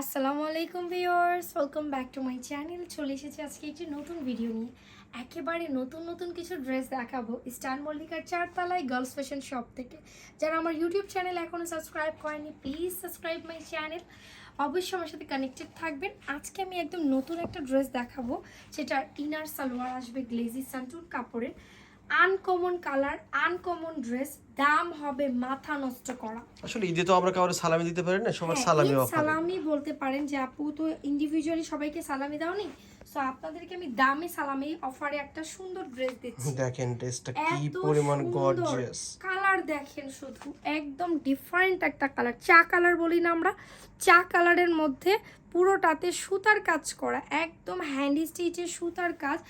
আসসালামু আলাইকুম viewers welcome back to my channel চলে এসেছি আজকে একটি নতুন ভিডিও নিয়ে। একেবারে নতুন নতুন কিছু ড্রেস দেখাবো স্টার মল্লিকার চারতলায় গার্লস ফ্যাশন শপ থেকে। যারা আমার ইউটিউব চ্যানেল এখনও সাবস্ক্রাইব করেনি প্লিজ সাবস্ক্রাইব মাই চ্যানেল অবশ্যই আমার সাথে কানেক্টেড থাকবেন। আজকে আমি একদম নতুন একটা ড্রেস দেখাবো, সেটা ইনার সালোয়ার আসবে গ্লেজি সান্টুর কাপড়ের। আনকমন কালার আনকমন ড্রেস দাম হবে মাথা নষ্ট করা। আসলে ঈদে তো আমরা কাউরে সালামি দিতে পারি না সবার হ্যাঁ, সালামি সালামি বলতে পারেন যে আপু তো ইন্ডিভিজুয়ালি সবাইকে সালামি দাওনি? সো আপনাদেরকে আমি দামি সালামি অফারে একটা সুন্দর ড্রেস দিচ্ছি। দেখেন ড্রেসটা কি পরিমাণ। গর্জিয়াস কালার দেখেন শুধু একদম ডিফারেন্ট একটা কালার চা কালার বলি না আমরা চা কালারের মধ্যে পুরোটাতে সুতার কাজ করা একদম হ্যান্ডি স্টিচের সুতার কাজ।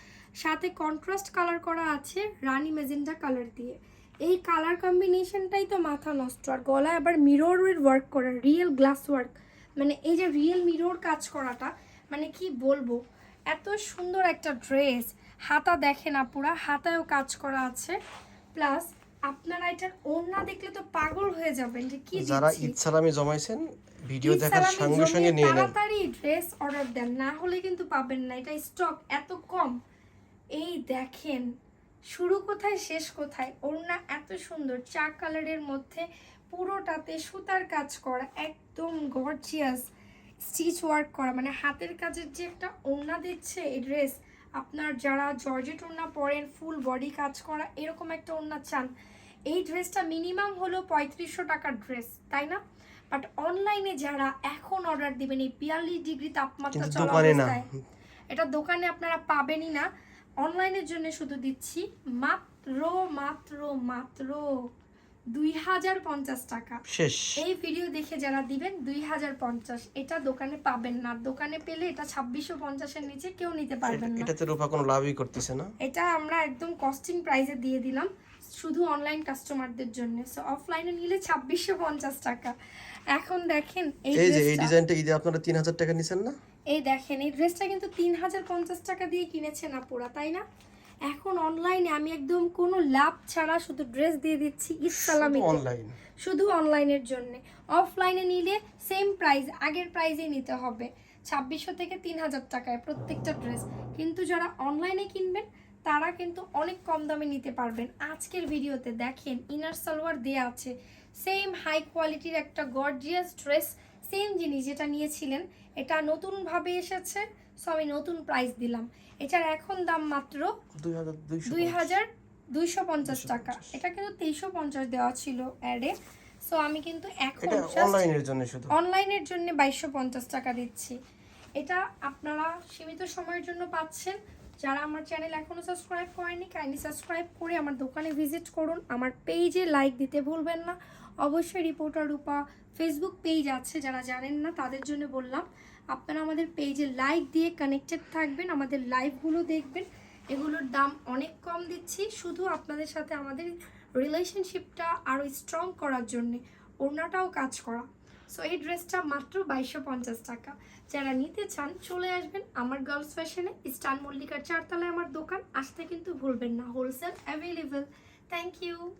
সাথে কন্ট্রাস্ট কালার করা আছে রানী মেজেন্টা কালার দিয়ে। এই কালার কম্বিনেশনটাই তো মাথা নষ্ট। আর গলায় আবার মিররের ওয়ার্ক করা রিয়েল গ্লাস ওয়ার্ক মানে এই যে রিয়েল মিরর কাজ করাটা মানে কি বলব? এত সুন্দর একটা ড্রেস হাতা দেখেন আপুরা হাতায়ও কাজ করা আছে। প্লাস আপনারা এটার ওড়না দেখলে তো পাগল হয়ে যাবেন যে কি যারা। ঈদ সালামি জমাইছেন ভিডিও দেখার সঙ্গে সঙ্গে নিয়ে নেন। তাড়াতাড়ি ড্রেস অর্ডার দেন না হলে কিন্তু পাবেন না। এটা স্টক এত কম। এই দেখেন শুরু কোথায় শেষ কোথায়? ওড়না এত সুন্দর চা কালারের মধ্যে পুরোটাতে সুতার কাজ করা একদম গর্জিয়াস স্টিচ ওয়ার্ক করা। মানে হাতের কাজের যে একটা ওড়না দিচ্ছে এই ড্রেস আপনার যারা জর্জেট ওড়না পরেন ফুল বডি কাজ করা এরকম একটা ওড়না চান এই ড্রেসটা মিনিমাম হলো পঁয়ত্রিশশো টাকার ড্রেস তাই না? বাট অনলাইনে যারা এখন অর্ডার দিবেন এই বিয়াল্লিশ ডিগ্রি তাপমাত্রা চলা অবস্থায় এটা দোকানে আপনারা পাবেনই না। অনলাইনের জন্য শুধু দিচ্ছি মাত্র মাত্র মাত্র দুই হাজার পঞ্চাশ টাকা। শেষ। এই ভিডিও দেখে যারা দিবেন দুই হাজার পঞ্চাশ। এটা দোকানে পাবেন না। দোকানে পেলে এটা ছাব্বিশশো পঞ্চাশের নিচে কেউ নিতে পারবেন না। এটাতে রূপা কোনো লাভই করতেছে না। এটা আমরা একদম কস্টিং প্রাইসে দিয়ে দিলাম শুধু অনলাইন কাস্টমারদের জন্য। সো অফলাইনে নিলে ছাব্বিশশো পঞ্চাশ টাকা। এখন দেখেন এই যে এই ডিজাইনটা ঈদে আপনারা তিন হাজার টাকা নিছেন না? এই দেখেন এই ড্রেসটা কিন্তু তিন হাজার পঞ্চাশ টাকা দিয়ে কিনেছেন আপুরা তাই না? এখন অনলাইনে আমি একদম কোনো লাভ ছাড়া শুধু ড্রেস দিয়ে দিচ্ছি ঈদ অনলাইন শুধু অনলাইনের জন্য। অফলাইনে নিলে সেম প্রাইস আগের প্রাইসেই নিতে হবে। ছাব্বিশশো থেকে তিন হাজার টাকায় প্রত্যেকটা ড্রেস কিন্তু যারা অনলাইনে কিনবেন তারা কিন্তু অনেক কম দামে নিতে পারবেন। আজকের ভিডিওতে দেখেন ইনার সালোয়ার দেয়া আছে। সেম হাই কোয়ালিটির একটা গর্জিয়াস ড্রেস সেম জিনিস যেটা নিয়েছিলেন এটা নতুনভাবে এসেছে সো আমি নতুন প্রাইস দিলাম। এটার এখন দাম মাত্র দুই হাজার দুইশো পঞ্চাশ। টাকা। এটা কিন্তু তেইশশো পঞ্চাশ দেওয়া ছিল অ্যাডে সো আমি কিন্তু এখন অনলাইনের জন্য শুধু? অনলাইনের জন্য বাইশশো পঞ্চাশ টাকা দিচ্ছি। এটা আপনারা সীমিত সময়ের জন্য পাচ্ছেন। যারা আমার চ্যানেল এখনও সাবস্ক্রাইব করেনি কাইন্ডলি সাবস্ক্রাইব করে আমার দোকানে ভিজিট করুন। আমার পেজে লাইক দিতে ভুলবেন না। অবশ্যই রিপোর্টার রূপা ফেসবুক পেজ আছে, যারা জানেন না, তাদের জন্য বললাম। আপনারা আমাদের পেজে লাইক দিয়ে কানেক্টেড থাকবেন, আমাদের লাইভগুলো দেখবেন। এগুলোর দাম অনেক কম দিচ্ছি, শুধু আপনাদের সাথে আমাদের রিলেশনশিপটা আরও স্ট্রং করার জন্যে, ওড়নাটাও কাজ করা। সো এই ড্রেসটা মাত্র বাইশশো পঞ্চাশ টাকা। যারা নিতে চান, চলে আসবেন আমার গার্লস ফ্যাশনে স্টান মল্লিকার চারতলায় আমার দোকান। আসতে কিন্তু ভুলবেন না হোলসেল অ্যাভেলেবেল থ্যাংক ইউ